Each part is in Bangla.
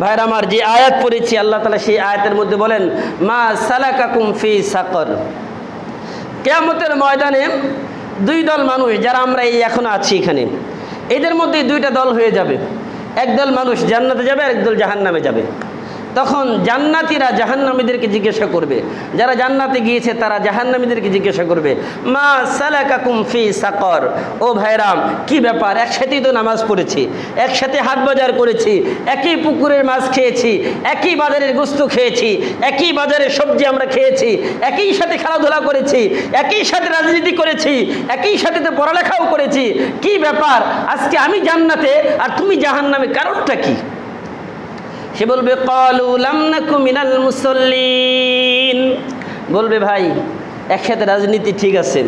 ভাইর আমার যে আয়াত পড়েছি, আল্লাহ তালা সেই আয়াতের মধ্যে বলেন, মা সালাকাকুম ফি সাকর। কেয়ামতের ময়দানে দুই দল মানুষ, যারা আমরা এই এখন আছি এখানে, এদের মধ্যে দুইটা দল হয়ে যাবে। একদল মানুষ জান্নাতে যাবে আর একদল জাহান্নামে যাবে। তখন জান্নাতিরা জাহান্নামীদেরকে জিজ্ঞাসা করবে। যারা জান্নাতে গিয়েছে, তারা জাহান্নামীদেরকে জিজ্ঞাসা করবে, মা সালাকাকুম ফি সাকর? ও ভাইরাম, কি ব্যাপার? একসাথেই তো নামাজ পড়েছি, একসাথে হাট বাজার করেছি, একই পুকুরের মাছ খেয়েছি, একই বাজারের গোস্ত খেয়েছি, একই বাজারের সবজি আমরা খেয়েছি, একই সাথে খেলাধুলা করেছি, একই সাথে রাজনীতি করেছি, একই সাথে তো পড়ালেখাও করেছি। কি ব্যাপার? আজকে আমি জান্নাতে আর তুমি জাহান্নামে, কারণটা কি? সে বলবে মিনাল মুসল্লিন। বলবে, ভাই, একসাথে রাজনীতি ঠিক আছে,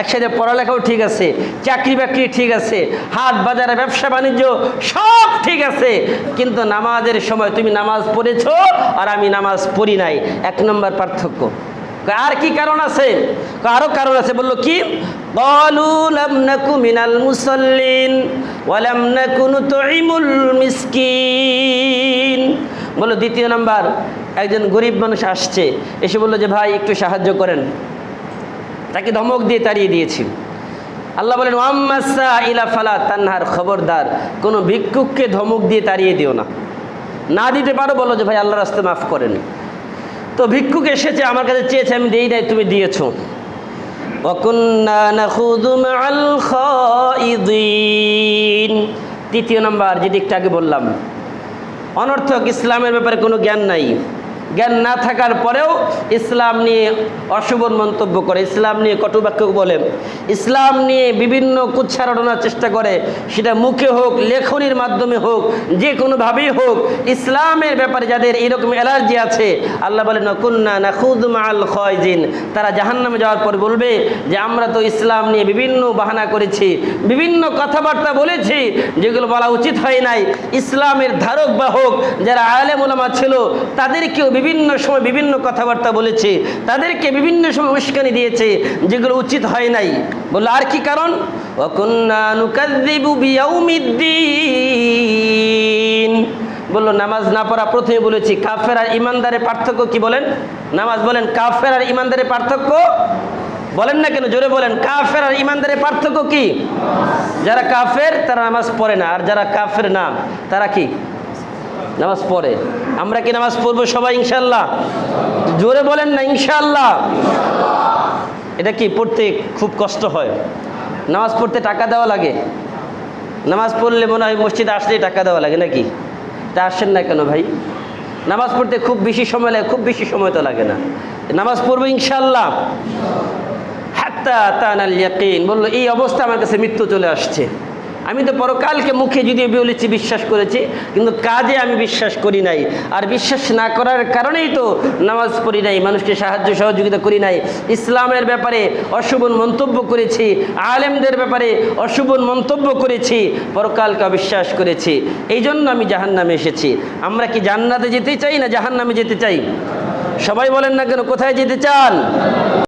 একসাথে পড়ালেখাও ঠিক আছে চাকরি বাকরি ঠিক আছে, হাট বাজারে, ব্যবসা বাণিজ্য সব ঠিক আছে, কিন্তু নামাজের সময় তুমি নামাজ পড়েছ আর আমি নামাজ পড়ি নাই। এক নম্বর পার্থক্য। আর কি কারণ আছে? আরও কারণ আছে। বলল, কি? মিনাল মুসল্লিন মিসকিন। বলল, দ্বিতীয় নাম্বার, একজন গরিব মানুষ আসছে। এসে বলল যে, ভাই, একটু সাহায্য করেন। তাকে ধমক দিয়ে তাড়িয়ে দিয়েছি। আল্লাহ বলেন ইলা ফালা তান্নার খবরদার, কোনো ভিক্ষুককে ধমক দিয়ে তাড়িয়ে দিও না। না দিতে পারো বলো যে, ভাই আল্লাহ রাস্তে মাফ করেন। তো ভিক্ষুক এসেছে, আমার কাছে চেয়েছে, আমি দিই নাই, তুমি দিয়েছ। তৃতীয় নাম্বার যে দিকটা আগে বললাম অনর্থক ইসলামের ব্যাপারে কোনো জ্ঞান নাই। জ্ঞান না থাকার পরেও ইসলাম নিয়ে অশুভ মন্তব্য করে, ইসলাম নিয়ে কটুবাক্য বলে। ইসলাম নিয়ে বিভিন্ন কুচ্ছারণার চেষ্টা করে, সেটা মুখে হোক, লেখনির মাধ্যমে হোক, যে কোনোভাবেই হোক, ইসলামের ব্যাপারে যাদের এরকম অ্যালার্জি আছে, আল্লাহ বলে নকুন্না নাখুদ মাল খয়জিন। তারা জাহান্নামে যাওয়ার পর বলবে যে, আমরা তো ইসলাম নিয়ে বিভিন্ন বাহানা করেছি, বিভিন্ন কথাবার্তা বলেছি, যেগুলো বলা উচিত হয় নাই। ইসলামের ধারক বাহক যারা আলেম ছিল, তাদেরকেও বিভিন্ন সময় বিভিন্ন কথাবার্তা বলেছে, তাদেরকে বিভিন্ন সময় উস্কানি দিয়েছে, যেগুলো উচিত হয় নাই। বলল, আর কি কারণ? বলল, নামাজ না পড়া প্রথমে বলেছি, কাফের আর ইমানদারের পার্থক্য কি বলেন? নামাজ বলেন, কাফের আর ইমানদারের পার্থক্য? বলেন না কেন, জোরে বলেন, কাফের আর ইমানদারের পার্থক্য কি? যারা কাফের, তারা নামাজ পড়ে না, আর যারা কাফের না, তারা কি? নামাজ পড়ে। আমরা কি নামাজ পড়ব সবাই ইনশাল্লাহ জোরে বলেন না ইনশাল্লাহ এটা কি পড়তে খুব কষ্ট হয়? নামাজ পড়তে টাকা দেওয়া লাগে? নামাজ পড়লে মনে হয় মসজিদে আসলেই টাকা দেওয়া লাগে নাকি? তা আসেন না কেন ভাই? নামাজ পড়তে খুব বেশি সময় লাগে, খুব বেশি সময় তো লাগে না। নামাজ পড়ব ইনশাল্লাহ হাত্তা তানাল ইয়াকিন। বলল, এই অবস্থা আমার কাছে মৃত্যু চলে আসছে। আমি তো পরকালকে মুখে যদিও বলেছি, বিশ্বাস করেছি, কিন্তু কাজে আমি বিশ্বাস করি নাই। আর বিশ্বাস না করার কারণেই তো নামাজ পড়ি নাই, মানুষকে সাহায্য সহযোগিতা করি নাই। ইসলামের ব্যাপারে অশুভ মন্তব্য করেছি, আলেমদের ব্যাপারে অশুভ মন্তব্য করেছি, পরকালকে অবিশ্বাস করেছি। এই জন্য আমি জাহান্নামে এসেছি। আমরা কি জান্নাতে যেতে চাই না জাহান্নামে যেতে চাই? সবাই বলেন না কেন, কোথায় যেতে চান?